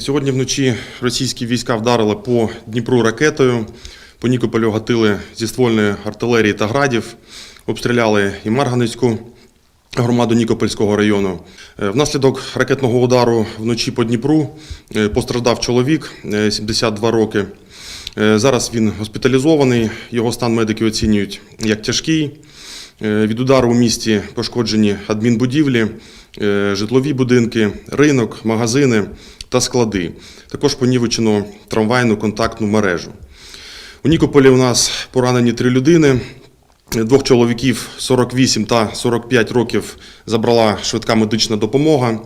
Сьогодні вночі російські війська вдарили по Дніпру ракетою. По Нікополю гатили зі ствольної артилерії та градів, обстріляли і Марганецьку громаду Нікопольського району. Е, Внаслідок ракетного удару вночі по Дніпру е, постраждав чоловік е, 72 роки. Е, Зараз він госпіталізований. Його стан медики оцінюють як тяжкий. Від удару у місті пошкоджені адмінбудівлі, житлові будинки, ринок, магазини та склади. Також понівечено трамвайну контактну мережу. У Нікополі у нас поранені три людини. Двох чоловіків 48 та 45 років забрала швидка медична допомога.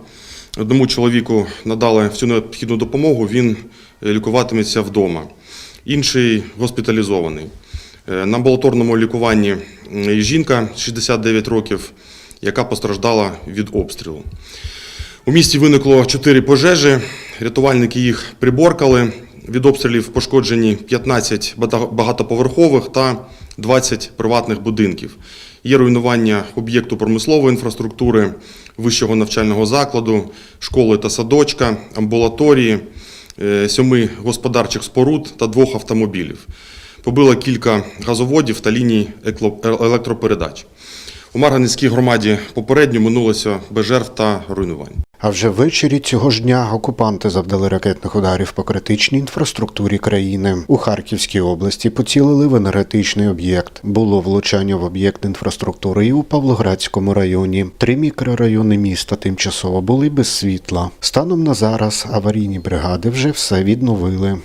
Одному чоловіку надали всю необхідну допомогу, він е, лікуватиметься вдома. Інший госпіталізований. Е, На амбулаторному лікуванні жінка 69 років, яка постраждала від обстрілу. У місті виникло чотири пожежі. Рятувальники їх приборкали. Від обстрілів пошкоджені 15 багатоповерхових та 20 приватних будинків. Є руйнування об'єкту промислової інфраструктури, вищого навчального закладу, школи та садочка, амбулаторії, е, сьоми господарчих споруд та двох автомобілів. Побило кілька газоводів та ліній електропередач. У Марганецькій громаді попередньо минулося без жертв та руйнувань. А вже ввечері цього ж дня окупанти завдали ракетних ударів по критичній інфраструктурі країни. У Харківській області поцілили в енергетичний об'єкт. Було влучання в об'єкт інфраструктури і у Павлоградському районі. Три мікрорайони міста тимчасово були без світла. Станом на зараз аварійні бригади вже все відновили.